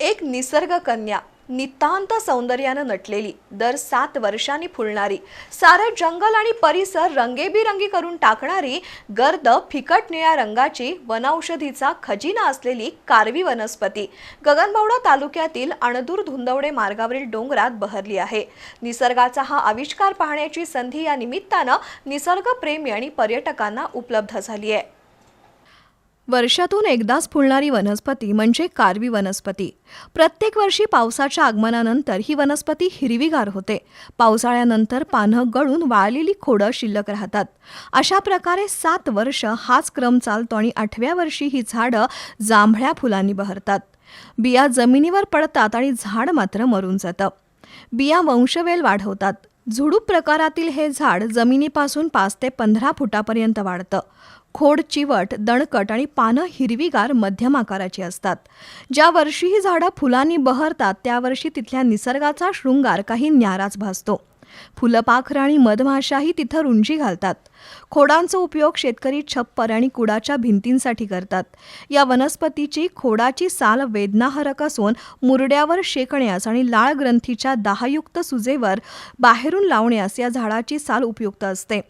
एक निसर्ग कन्या नितांत सौंदर्यानं नटलेली दर सात वर्षांनी फुलणारी सारं जंगल आणि परिसर रंगेबिरंगी करून टाकणारी गर्द फिकट निळ्या रंगाची वनौषधीचा खजिना असलेली कारवी वनस्पती गगनबावडा तालुक्यातील अणदूर धुंदवडे मार्गावरील डोंगरात बहरली आहे. निसर्गाचा हा आविष्कार पाहण्याची संधी या निमित्तानं निसर्गप्रेमी आणि पर्यटकांना उपलब्ध झाली आहे. वर्षातून एकदाच फुलणारी वनस्पती म्हणजे कारवी वनस्पती. प्रत्येक वर्षी पावसाच्या आगमनानंतर ही वनस्पती हिरवीगार होते. पावसाळ्यानंतर पानं गळून वाळलेली खोडं शिल्लक राहतात. अशा प्रकारे सात वर्ष हाच क्रम चालतो आणि आठव्या वर्षी ही झाडं जांभळ्या फुलांनी बहरतात. बिया जमिनीवर पडतात आणि झाड मात्र मरून जातं. बिया वंशवेल वाढवतात. झुडूप प्रकारातील हे झाड जमिनीपासून पाच ते पंधरा फुटापर्यंत वाढतं. खोड चिवट दणकट आणि पानं हिरवीगार मध्यम आकाराची असतात. ज्या वर्षी ही झाडं फुलांनी बहरतात त्या वर्षी तिथल्या निसर्गाचा शृंगार काही न्याराच भासतो. फुलपाखरं आणि मधमाशाही तिथं रुंजी घालतात. खोडांचा उपयोग शेतकरी छप्पर आणि कुडाच्या भिंतींसाठी करतात. या वनस्पतीची खोडाची साल वेदनाहरक असून मुरड्यावर शेकण्यास आणि लाळ ग्रंथीच्या दाहयुक्त सुजेवर बाहेरून लावण्यास या झाडाची साल उपयुक्त असते.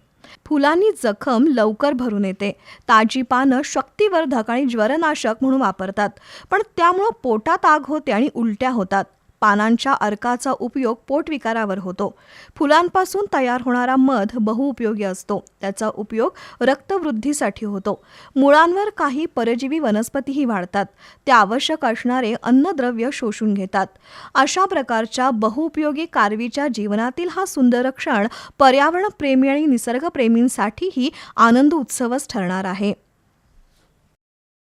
फुलांनी जखम लवकर भरून येते. ताजी पानं शक्तिवर्धक आणि ज्वरनाशक म्हणून वापरतात. पण त्यामुळं पोटात आग होते आणि उलट्या होतात. पानांच्या अर्काचा उपयोग पोटविकारावर होतो. फुलांपासून तयार होणारा मध बहुउपयोगी असतो. त्याचा उपयोग रक्तवृद्धीसाठी होतो. मुळांवर काही परजीवी वनस्पतीही वाढतात. त्या आवश्यक असणारे अन्नद्रव्य शोषून घेतात. अशा प्रकारच्या बहुउपयोगी कारवीच्या जीवनातील हा सुंदर क्षण पर्यावरणप्रेमी आणि निसर्गप्रेमींसाठीही आनंद उत्सवच ठरणार आहे.